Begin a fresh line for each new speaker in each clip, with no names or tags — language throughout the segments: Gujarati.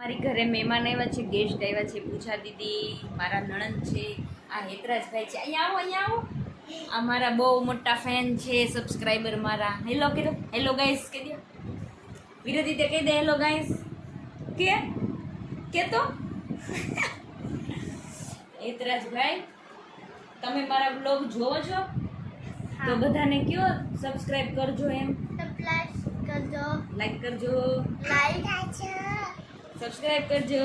મારી ઘરે મહેમાન આવ્યા છે ગેસ્ટ આવ્યા છે પૂજા દીદી મારા નણંદ છે આ હેતરાજભાઈ છે. અહીંયા આવો અહીંયા આવો. આ મારા બહુ મોટા ફેન છે સબસ્ક્રાઈબર મારા. હેલો કે હેલો ગાઈસ કહી દો. વિરોધી તે કહી દે હેલો ગાઈસ કે? કે તો હેતરાજભાઈ તમે મારા બ્લોગ જોવો છો? તો બધાને કયો? સબસ્ક્રાઈબ કરજો એમ.
લાઈક કરજો.
લાઈક કરજો.
લાઈક
સબસ્ક્રાઇબ કરજો.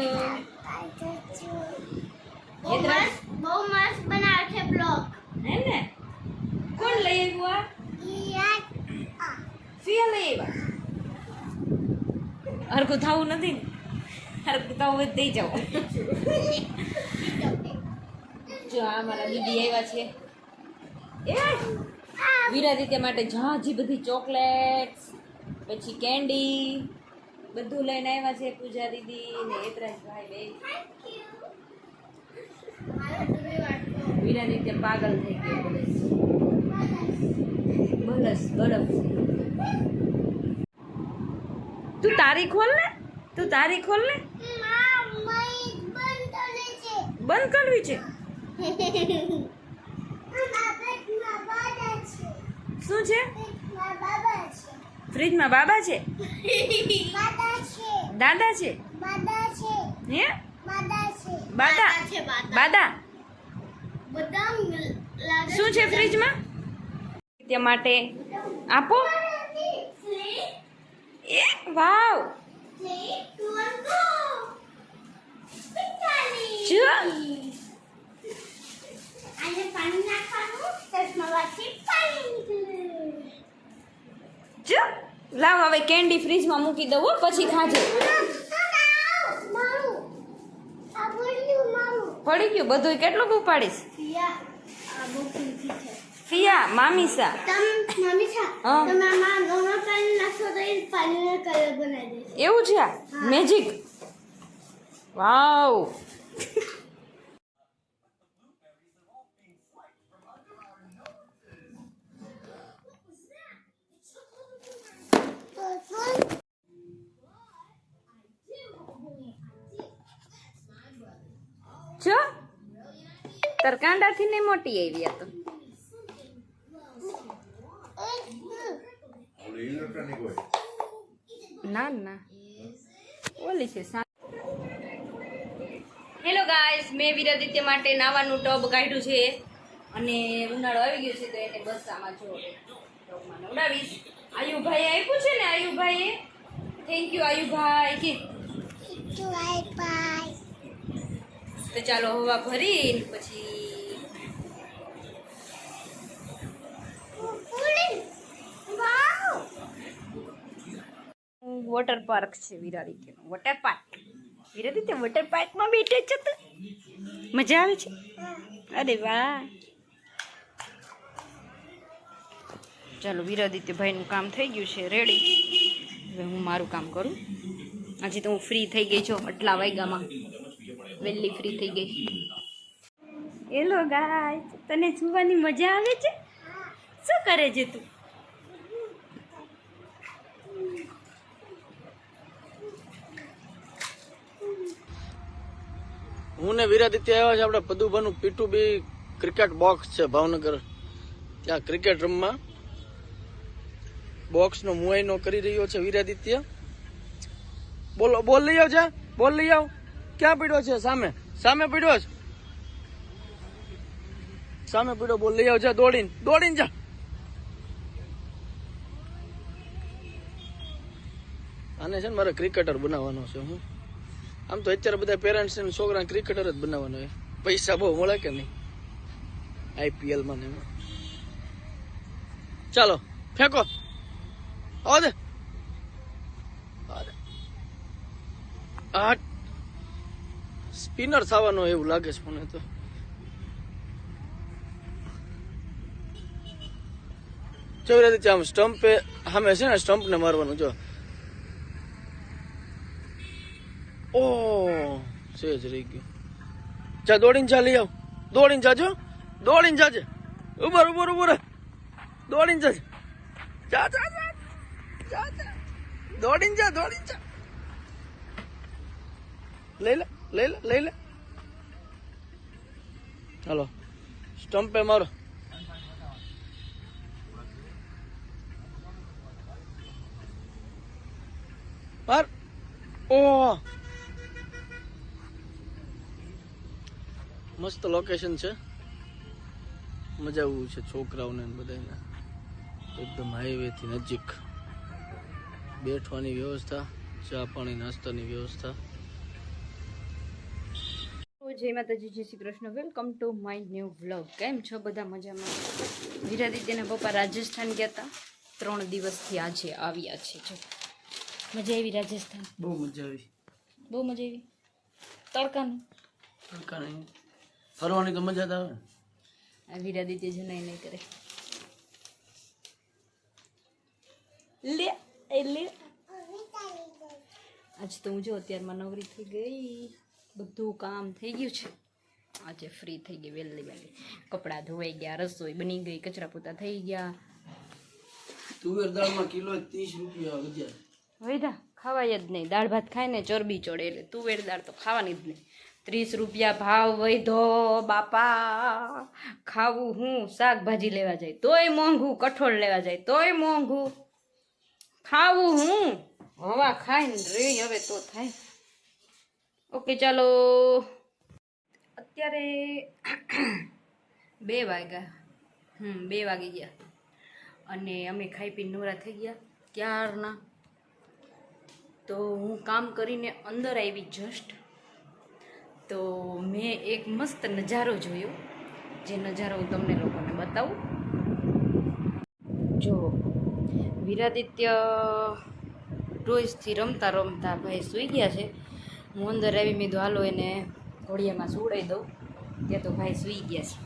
બહુ મસ્ત બહુ મસ્ત છે બ્લોગ.
હે ને? કોણ લઈ આવ્યું આ? ફિયા લઈ આવ્યા? હરખું થવું નથી ને? હરખું થવું હોય દઈ જાઓ. જો આ મારા દીદી આવ્યા છે. એ વિરાદિત્ય માટે ઝાઝી બધી ચોકલેટ્સ પછી કેન્ડી બધું લઈને આવ્યા છે પૂજા દીદી ને હેતરાજભાઈ બે. વિરાદિત્ય પાગલ થઈ ગયો બલસ બરફ. તું તારી ખોલ ને. તું તારી ખોલ ને. બંધ કરવી છે. શું છે? ફ્રીજમાં બાબા છે? દાદા છે? હે? બાદા. બાદા
બદામ
શું છે ફ્રીજમાં? તે માટે આપો. એ વાવ. જો.
અને પાણી નાખવાનું ચશ્મામાંથી પાણી નીકળે
જો લાવ હવે કેન્ડી ફ્રીજમાં મૂકી દઉં હો, પછી ખાજે. પડી ગયું? બધું કેટલું ઉપાડીશ? ફિયા મામીસા. એવું છે મેજિક વાવ જો. તરકાંડાથી ને મોટી આવી આ તો.
ઓલી ઇલેક્ટ્રોનિક હોય.
ના ના. ઓલી છે હેલો ગાઈસ મેં વિરાદિત્ય માટે નાવાનું ટબ કાઢ્યું છે અને ઉનાળો આવી ગયો છે તો એને બસ આમાં જો ટબમાં નવડાવીશ. આયુભાઈ આપ્યું છે ને આયુભાઈએ? Thank you આયુભાઈ. કે તો ચાલો હવા ભરી પછી વોટર પાર્ક છે વિરાદિત્યનો વોટર પાર્ક વિરાદિત્ય વોટર પાર્કમાં બેઠે છે તો? મજા આવે છે? અરે વાહ. ચાલો વિરાદિત્ય ભાઈનું કામ થઈ ગયું છે રેડી હવે હું મારું કામ કરું. આજે તો હું ફ્રી થઈ ગઈ છું, આટલા વાગ્યામાં. વહેલી ફ્રી થઈ ગઈ. હેલો ગાય તને સુવાની મજા આવે છે? શું કરે છે તું?
હું ને વિરાદિત્ય આવ્યા છે આપણે પદુભાનું પીટુ બી ક્રિકેટ બોક્સ છે ભાવનગર. ત્યાં ક્રિકેટ રમવા. બોક્સનો મુઆઈનો કરી રહ્યો છે વિરાદિત્ય બોલો બોલ લઈ આવજે બોલ લઈ આવ. ક્યાં પીડ્યો છે? સામે. સામે પીડ્યો છે? સામે પીડ્યો. બોલ, લઈ આવજે, દોડીને. દોડીને જા. આને છે ને મારે ક્રિકેટર બનાવવાનો છે હું. આમ તો અત્યારે બધા પેરેન્ટ્સ ને છોકરા ક્રિકેટર જ બનાવવાનો હોય પૈસા બહુ મળે કે નહીં? આઈપીએલમાં ને એમાં. ચાલો, ફેંકો. આવો દે. આવો દે. આ સ્પિનર થવાનો એવું લાગે છે મને તો. જોઈ રીતે આમ સ્ટમ્પે ને સ્ટમ્પ મારવાનું, જો. ઓ સેજ રહી ગયું. જા, દોડીને જા, લઈ આવ. દોડીને જાજો દોડીને જાજે ઉભર ઉભર ઉભર. દોડીને જાજે જા જા. દોડીને જા દોડીને જા. લઈ લે. લઈ લે લઈ લે. હાલો સ્ટમ્પે મારો. માર ઓ. મસ્ત લોકેશન છે. મજા આવું છે છોકરાઓને બધાને એકદમ હાઈવે થી નજીક. બેઠવાની વ્યવસ્થા, ચા પાણી, નાસ્તાની વ્યવસ્થા.
જય માતાજી જય Shri Krishna. Welcome to my new vlog કેમ છો બધા મજામાં? વિરાદિત્યના પપ્પા રાજસ્થાન ગયા હતા ત્રણ દિવસથી આજે આવ્યા છે. જો મજા આવી રાજસ્થાન?
બહુ મજા આવી.
બહુ મજા આવી? તડકાનું?
તડકાનું ફરવાની તો મજા જ આવે.
આ વિરાદિત્ય જનાઈ નહીં કરે. લે એ લે. આજ તો હું જો અત્યારમાં નવરી થઈ ગઈ. બધું કામ થઈ ગયું છે. આજે ફ્રી થઈ ગઈ વહેલી વહેલી. કપડાં ધોવાઈ ગયા રસોઈ બની ગઈ કચરા પોતા થઈ ગયા.
તુવેર દાળમાં કિલો ત્રીસ રૂપિયા વધ્યા.
વૈધા ખાવાય જ નહીં. દાળ ભાત ખાય ને ચરબી ચડે એટલે તુવેર દાળ તો ખાવાની જ નહીં. ત્રીસ રૂપિયા ભાવ વૈધો બાપા. ખાવું હું? શાકભાજી લેવા જાય. તોય મોંઘું કઠોળ લેવા જાય. તોય મોંઘું. ખાવું હું? હવા ખાઈને રહી હવે તો થાય. ઓકે, ચાલો. અત્યારે બે વાગ્યા. હમ, બે વાગી ગયા. અને અમે ખાઈ પીને નવરા થઈ ગયા ક્યારના તો હું કામ કરીને અંદર આવી જસ્ટ તો મેં એક મસ્ત નજારો જોયો. જે નજારો હું તમને લોકોને બતાવું. જો, વિરાદિત્ય ટોયસથી રમતા રમતા ભાઈ સૂઈ ગયા છે. હું અંદર આવી મેં હાલો એને ઘોડિયામાં સુવડાવી દઉં. ત્યાં તો ભાઈ સૂઈ ગયા છે.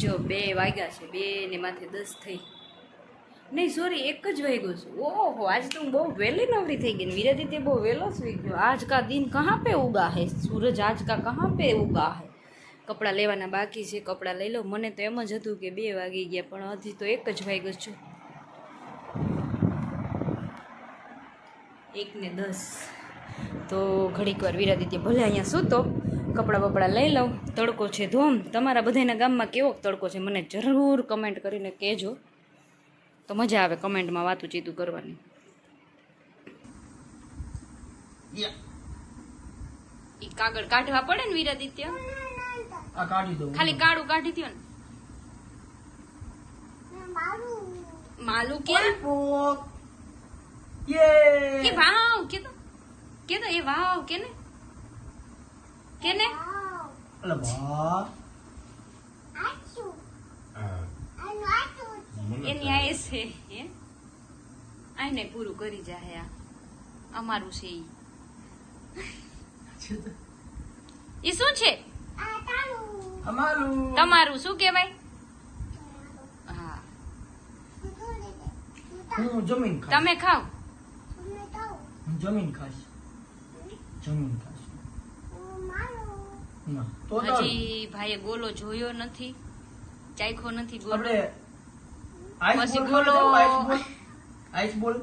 જો બે વાગ્યા છે, બે ને માથે દસ થઈ. નહીં સોરી એક જ વાગ્યો છું. ઓહો, આજે તો હું બહુ વહેલી નવરી થઈ ગઈ વિરાજી તે બહુ વહેલો સુઈ ગયો. આજ કા દિન કહાં પે ઉગા હે સૂરજ આજ કા કહાં પે ઉગા હે કપડાં લેવાના બાકી છે, કપડાં લઈ લો. મને તો એમ જ હતું કે બે વાગી ગયા, પણ હજી તો એક જ વાગ્યો છું. એક ને દસ. તો ઘડીક વાર વિરાદિત્ય ભલે અહીંયા સૂતો કપડાં બપડા લઈ લઉં તડકો છે ધોમ. તમારા બધાના ગામમાં કેવો તડકો છે મને જરૂર કમેન્ટ કરીને કહેજો. તો મજા આવે કમેન્ટમાં વાતું ચીતું કરવાની. ઈ કાગળ કાઢવા પડે ને વિરાદિત્ય?
આ કાઢી દઉં.
ખાલી કાળું કાઢી દ્યો ને. માલું ક્યાં કે તો કે તો એ વાવ કે ને કે ને
અલે વાહ.
એની આ છે હે આને પૂરું કરી આ. અમારું છે ઈ. ઈ શું છે? તમારું શું કહેવાય? હા.
હું જમીન
તમે ખાઓ
હું જમીન ખાઈશ. જમીન.
હજી ભાઈએ ગોલો જોયો નથી ચાખ્યો નથી ગોલો
આઈસ બોલ
બોલો.
આઈસ બોલ આઈસ બોલ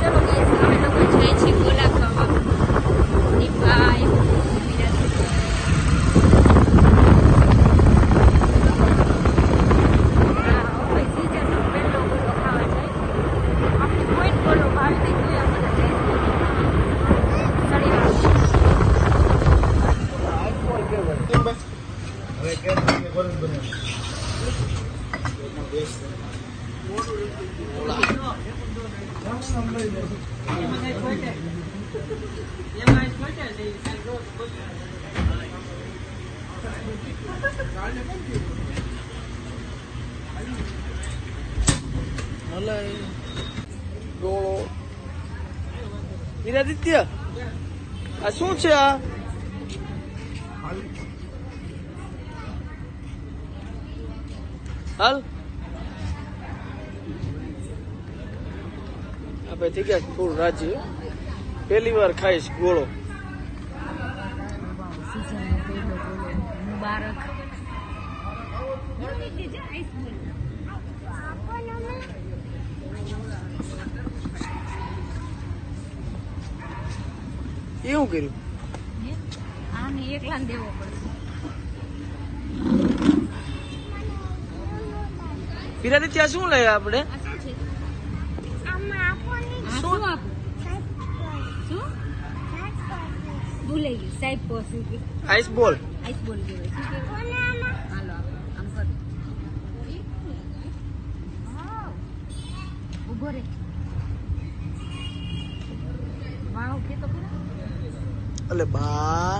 ચલો guys, અમે લોકો જાય છે ગોલા ખાવા દીપભાઈ હા, હવે seasonનો પહેલો ગોલો ખાવા જાય. આપણે કોઈ ગોલો ભાવી દીધો એ બધા જાય. શનિવાર.
આઈસ બોલ કેવાય હવે કેમ કે ગરમ બને મલાઈ ગોળો વિરાદિત્ય આ શું છે આ હાલ આપણે થઈ ગયા ફૂલ રાજી. પહેલી વાર ખાઈશ ગોળો.
મુબારક.
એ શું કર્યું?
આને એકલા દેવો પડશે.
ત્યાં શું લઈએ આપણે
આ શું છે
આમાં આપોની
આ શું આપું શું ભૂલાઈ ગયું. સાહેબ પોસી
આઈસ બોલ
આઈસ બોલ કહેવાય શું કહેવાય? હાલો આમ કર. ઊભો રે. વાવ કે તો
એટલે બા.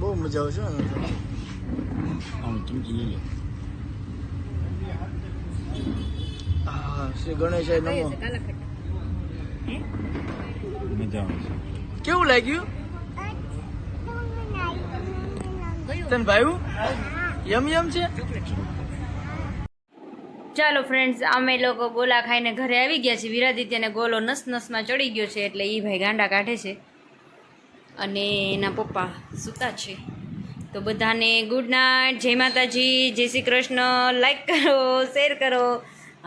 બહુ મજા આવશે ને હા શ્રી ગણેશાય
કઈ
નમો
મજા હે
કેવું લાગ્યું? તને ભાઈ યમ યમ છે?
ચાલો ફ્રેન્ડ્સ અમે લોકો ગોલા ખાઈને ઘરે આવી ગયા છીએ. વિરાદિત્યને ગોલો નસ નસમાં ચડી ગયો છે એટલે એ ભાઈ ગાંડા કાઢે છે. અને એના પપ્પા સૂતા છે. તો બધાને ગુડ નાઇટ જય માતાજી. જય શ્રી કૃષ્ણ. લાઈક કરો શેર કરો.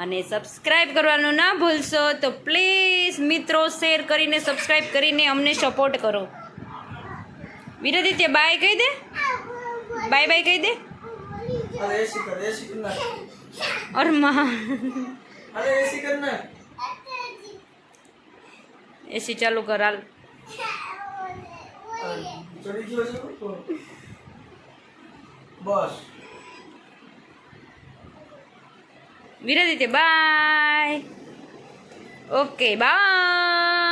અને સબસ્ક્રાઈબ કરવાનું ના ભૂલશો તો પ્લીઝ મિત્રો શેર કરીને સબસ્ક્રાઈબ કરીને અમને સપોર્ટ કરો. વિરાદિત્ય બાય કહી દે. બાય બાય કહી દે.
અરે એસી
ચાલુ કર હાલ.
બસ.
Viraditya bye okay bye